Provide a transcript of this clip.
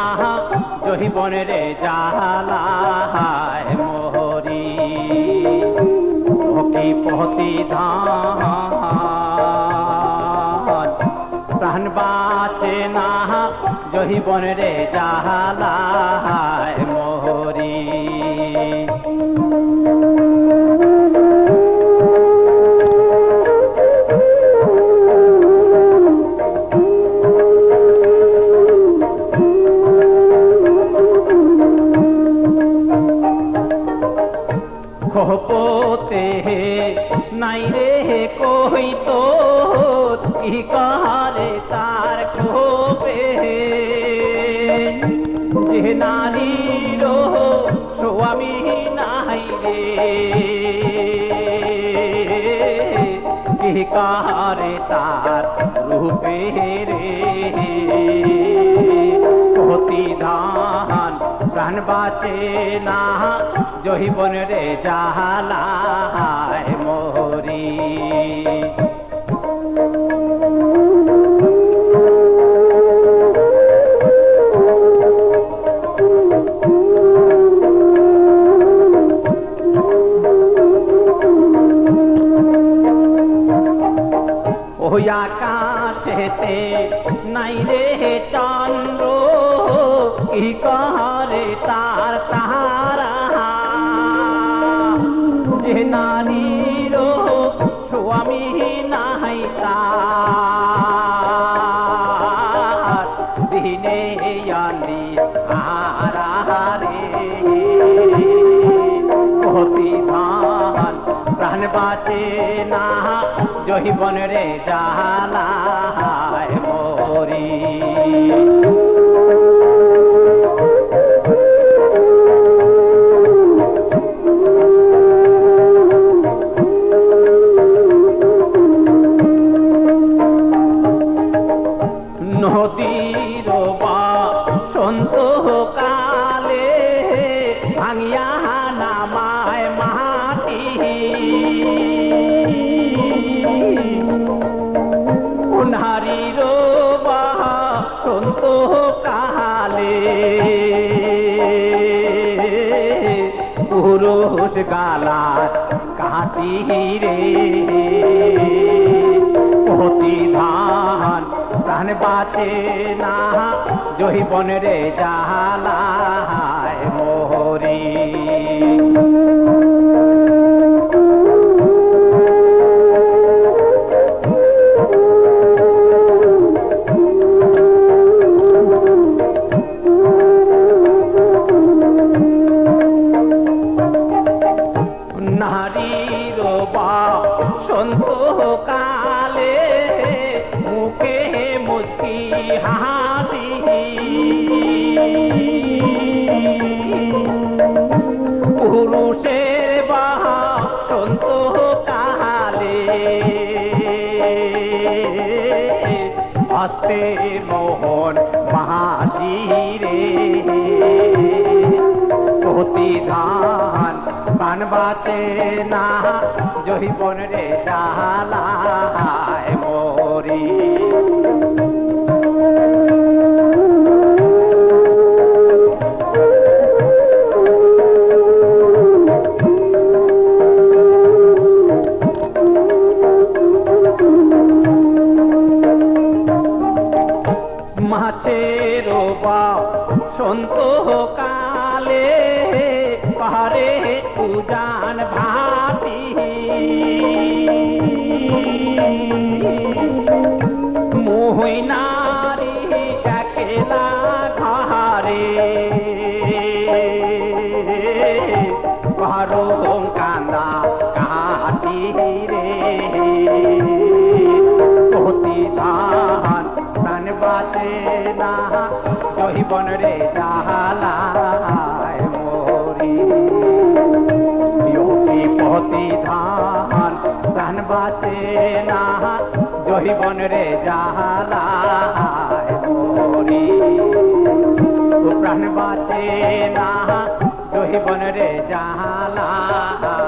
বাঁচে না জহিবন রে জালায় মোহরি। ভক্তি পহতি ধান, প্রাণ বাঁচে না জহিবন রে জালায় তো কি কারে তার খোপে যে নারীর স্বামী নাই রে। কি কারে তার রূপে রে? প্রতিধান প্রাণ বাঁচে না, জহিবন রে জাহালায় মোহরি। চন্দ্র, কি কারে তার তাহারা যে নারীর স্বামী নাই তার। দিনে আলি আহারে প্রতিধান প্রাণ বাঁচে না জহিবন রে জালায় ভাঙিয়া নামায় মাটি। উনহারির সন্ত কালে। পুরুষ গালা কাটি রে প্রতিধান প্রাণ বাঁচে না, জহিবন রে জালায় নারীর বা কালে মুখে মুচকি হাসি। পুরুষের বা সন্ত কালে হস্তে মোহন মাসি রে প্রতিধান প্রাণ বাঁচে না জহিবন রে জালায় মরি মাছের সন্ত কালে পাহাড়ে উজান ভাতি। মোহিনারি একলা ঘরে। পাহাড় কান্দা কাটি রে। প্রতিধান প্রাণ বাঁচে না। জহিবন রে বাঁচে না জহিবন রে জাহালায় মোরি। প্রাণ বাঁচে না জহিবন রে জাহালায়